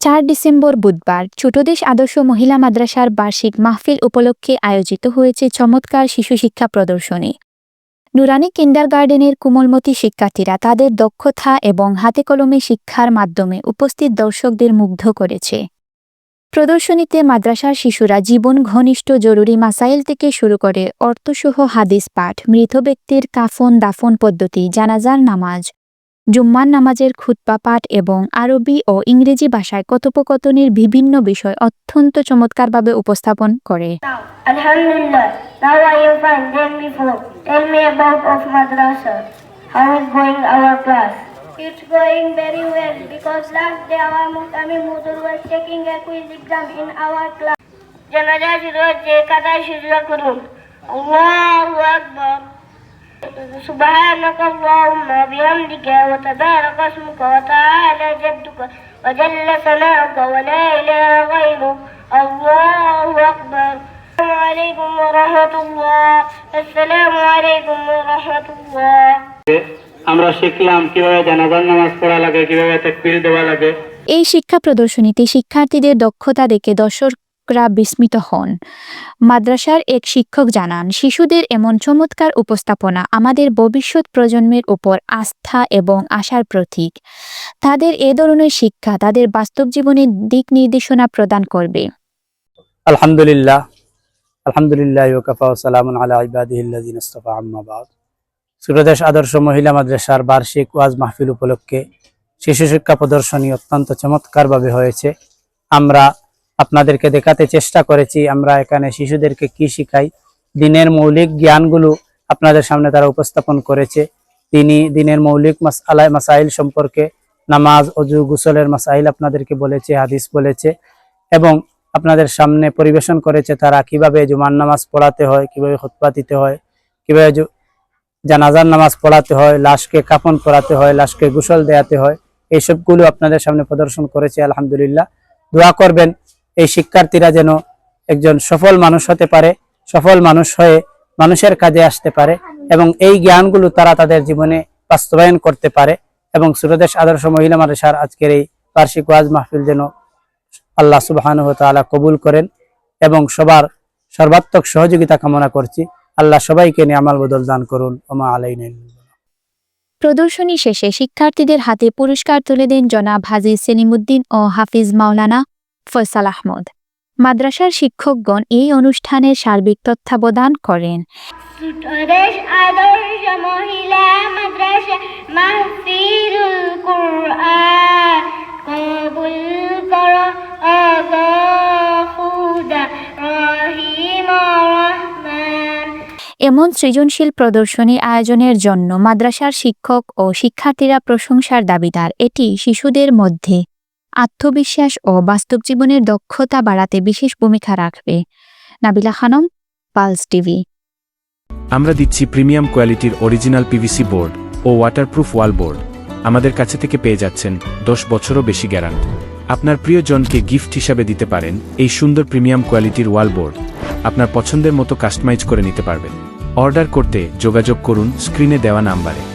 চার ডিসেম্বর বুধবার ছোটদেশ আদর্শ মহিলা মাদ্রাসার বার্ষিক মাহফিল উপলক্ষে আয়োজিত হয়েছে চমৎকার শিশু শিক্ষা প্রদর্শনী। নুরানি কিন্ডার গার্ডেনের কোমলমতি শিক্ষার্থীরা তাদের দক্ষতা এবং হাতে কলমে শিক্ষার মাধ্যমে উপস্থিত দর্শকদের মুগ্ধ করেছে। প্রদর্শনীতে মাদ্রাসার শিশুরা জীবন ঘনিষ্ঠ জরুরি মাসাইল থেকে শুরু করে অর্থসহ হাদিস পাঠ, মৃত ব্যক্তির কাফন দাফন পদ্ধতি, জানাজার নামাজ জুম্মান নামাজের খুতবা পাঠ এবং আরবি ও ইংরেজি ভাষায় কথোপকথনের বিভিন্ন বিষয় অত্যন্ত চমৎকারভাবে উপস্থাপন করে. How is going our class? It's going very well because last day our Mutami Mudur was taking a quiz exam in our class. জানাজা শুরু হচ্ছে কাতায় শুরু করুন আল্লাহু আকবার سبحانك اللهم وبحمدك وتبارك اسمك وتعالى جدك وجل ثناؤك ولا اله غيرك الله اكبر السلام عليكم ورحمة الله السلام عليكم ورحمة الله আমরা শিখলাম কীভাবে জানাজার নামাজ পড়া লাগে কীভাবে তাকবীর দেওয়া লাগে। এই শিক্ষা প্রদর্শনীতে শিক্ষার্থীদের দক্ষতা দেখে দর্শকরা বিস্মিত হন। মাদ্রাসার এক শিক্ষক জানান শিশুদের এমন চমৎকার উপস্থাপনা আমাদের ভবিষ্যৎ প্রজন্মের উপর আস্থা এবং আশার প্রতীক। তাদের এ ধরনের শিক্ষা তাদের বাস্তব জীবনের দিক নির্দেশনা প্রদান করবে। আলহামদুলিল্লাহ আলহামদুলিল্লাহ সুরদেশ আদর্শ মহিলা মাদ্রাসার বার্ষিক ওয়াজ মাহফিল উপলক্ষে শিশু শিক্ষা প্রদর্শনী অত্যন্ত চমৎকারভাবে হয়েছে। আমরা আপনাদেরকে দেখাতে চেষ্টা করেছি আমরা এখানে শিশুদেরকে কি শিখাই। দিনের মৌলিক জ্ঞানগুলো আপনাদের সামনে তারা উপস্থাপন করেছে। তিনি দিনের মৌলিক মাস আলাই মাসাইল সম্পর্কে নামাজ, অজু, গুসলের মাসাইল আপনাদেরকে বলেছে, হাদিস বলেছে এবং আপনাদের সামনে পরিবেশন করেছে তারা কীভাবে জুমার নামাজ পড়াতে হয়, কীভাবে খুতবা দিতে হয়, কীভাবে জানাজার নামাজ পড়াতে হয়, লাশকে কাপন পরাতে হয়, লাশকে গোসল দেয়াতে হয়, এইসবগুলো আপনাদের সামনে প্রদর্শন করেছে, আলহামদুলিল্লাহ। দোয়া করবেন, এই শিক্ষার্থীরা যেন একজন সফল মানুষ হতে পারে, সফল মানুষ হয়ে মানুষের কাজে আসতে পারে এবং এই জ্ঞানগুলো তারা তাদের জীবনে বাস্তবায়ন করতে পারে এবং সুরদেশ আদর্শ মহিলা মাদ্রাসার আজকের এই বার্ষিক ওয়াজ মাহফিল যেন আল্লাহ সুবহানাহু তাআলা কবুল করেন এবং সবার সর্বাত্মক সহযোগিতা কামনা করছি। আল্লাহ সবাইকে নিয়ে আমাল বদল দান করুন। ওমা আলাইনা। প্রদর্শনী শেষে শিক্ষার্থীদের হাতে পুরস্কার তুলে দেন জনাব হাজি সেলিমুদ্দিন ও হাফিজ মাওলানা ফয়সাল আহমদ। মাদ্রাসার শিক্ষকগণ এই অনুষ্ঠানের সার্বিক তত্ত্বাবধান করেন। আদর্শ মহিলা মাদ্রাসা মাহফিরুল এমন সৃজনশীল প্রদর্শনী আয়োজনের জন্য মাদ্রাসার শিক্ষক ও শিক্ষার্থীরা প্রশংসার দাবিদার। এটি শিশুদের মধ্যে আত্মবিশ্বাস ও বাস্তব জীবনের দক্ষতা বাড়াতে বিশেষ ভূমিকা রাখবে। Nabila Khanam, pulse TV. আমরা দিচ্ছি প্রিমিয়াম কোয়ালিটির অরিজিনাল পিভিসি বোর্ড ও ওয়াটারপ্রুফ ওয়াল বোর্ড। আমাদের কাছে থেকে পেয়ে যাচ্ছেন দশ বছরও বেশি গ্যারান্টি। আপনার প্রিয়জনকে গিফট হিসাবে দিতে পারেন এই সুন্দর প্রিমিয়াম কোয়ালিটির ওয়াল বোর্ড। আপনার পছন্দের মতো কাস্টমাইজ করে নিতে পারবেন। অর্ডার করতে যোগাযোগ করুন স্ক্রিনে দেওয়া নাম্বারে।